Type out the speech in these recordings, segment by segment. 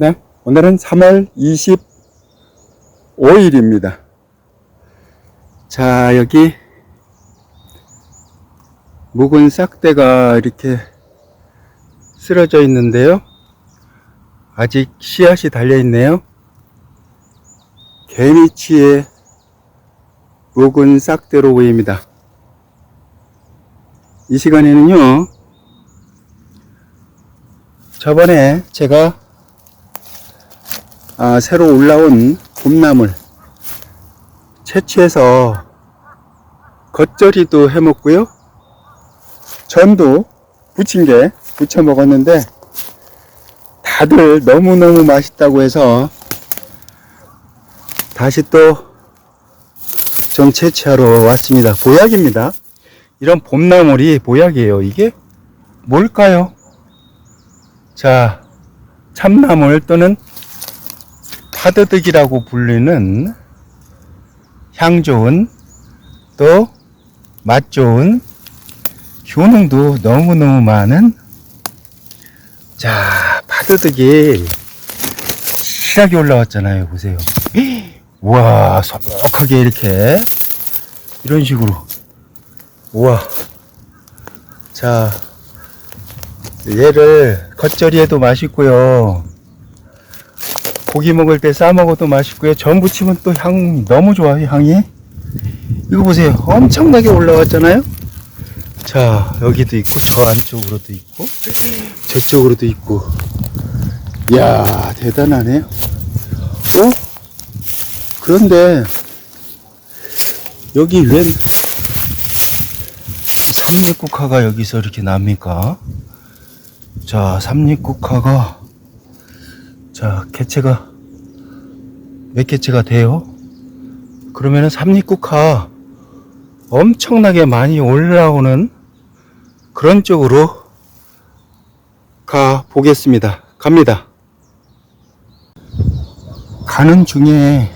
네, 오늘은 3월 25일입니다. 자, 여기 묵은 싹대가 이렇게 쓰러져 있는데요. 아직 씨앗이 달려 있네요. 개미치의 묵은 싹대로 보입니다. 이 시간에는요, 저번에 제가 아, 새로 올라온 봄나물 채취해서 겉절이도 해 먹고요. 전도 게 부쳐 먹었는데 다들 너무너무 맛있다고 해서 다시 또 좀 채취하러 왔습니다. 보약입니다. 이런 봄나물이 보약이에요. 이게 뭘까요? 자, 참나물 또는 파드득이라고 불리는 향 좋은 또 맛 좋은 효능도 너무너무 많은 자 파드득이 실하게 올라왔잖아요. 보세요. 우와 소복하게 이렇게 이런 식으로. 우와. 자 얘를 겉절이에도 맛있고요 고기 먹을 때 싸 먹어도 맛있고요. 전 부치면 또향 너무 좋아요. 향이. 이거 보세요. 엄청나게 올라왔잖아요. 자 여기도 있고 저 안쪽으로도 있고 저쪽으로도 있고. 이야 대단하네요. 어? 그런데 여기 웬 삼립국화가 여기서 이렇게 납니까? 자 삼립국화가 자, 개체가 몇 개체가 돼요? 그러면은 삼립국화 엄청나게 많이 올라오는 그런 쪽으로 가 보겠습니다. 갑니다. 가는 중에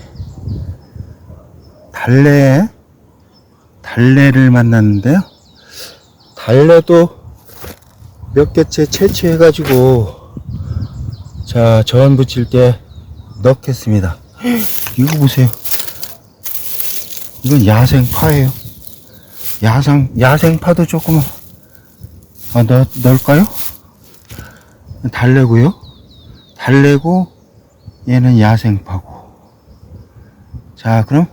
달래 달래를 만났는데요. 달래도 몇 개체 채취해가지고 자, 전 붙일 때 넣겠습니다. 이거 보세요. 이건 야생파예요. 야생, 야생파도 조금, 아, 넣, 넣을까요? 달래고요. 달래고, 얘는 야생파고. 자, 그럼,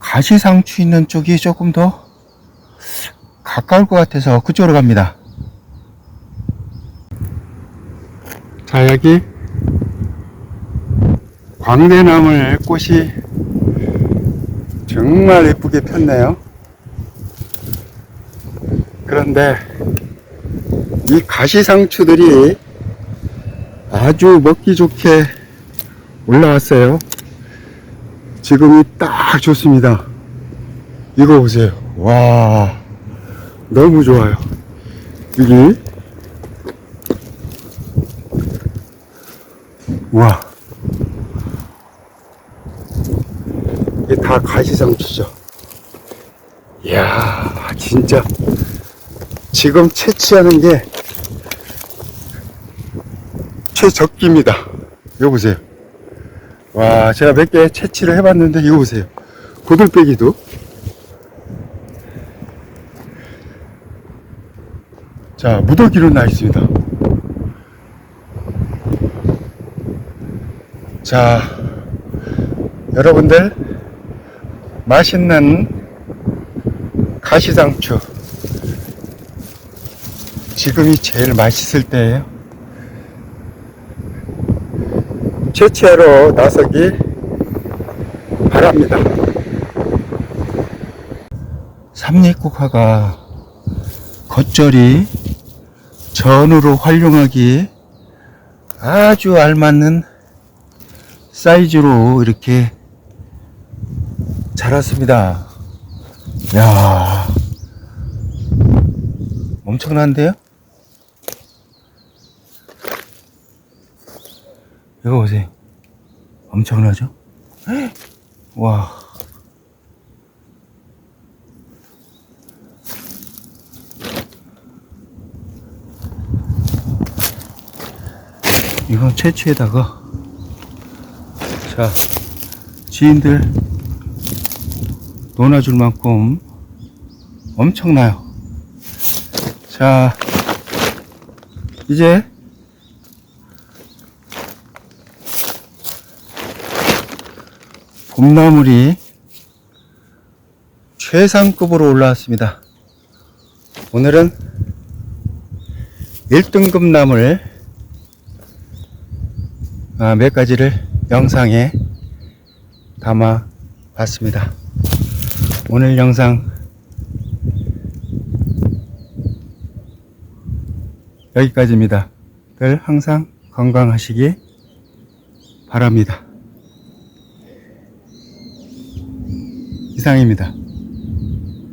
가시상추 있는 쪽이 조금 더 가까울 것 같아서 그쪽으로 갑니다. 자 여기 광대나물 꽃이 정말 예쁘게 폈네요. 그런데 이 가시상추들이 아주 먹기 좋게 올라왔어요. 지금이 딱 좋습니다. 이거 보세요. 와 너무 좋아요. 여기 우와. 이게 다 가시상추죠. 이야, 진짜. 지금 채취하는 게 최적기입니다. 이거 보세요. 와, 제가 몇 개 채취를 해봤는데, 이거 보세요. 고들빼기도. 자, 무더기로 나 있습니다. 자, 여러분들 맛있는 가시상추 지금이 제일 맛있을 때예요. 채취하러 나서기 바랍니다. 삼립국화가 겉절이 전으로 활용하기 아주 알맞는 사이즈로 이렇게 자랐습니다. 야 엄청난데요? 이거 보세요. 엄청나죠? 와. 이건 채취에다가 자 지인들 논아줄 만큼 엄청나요. 자 이제 봄나물이 최상급으로 올라왔습니다. 오늘은 1등급 나물 아, 몇 가지를 영상에 담아 봤습니다. 오늘 영상 여기까지입니다. 늘 항상 건강하시기 바랍니다. 이상입니다.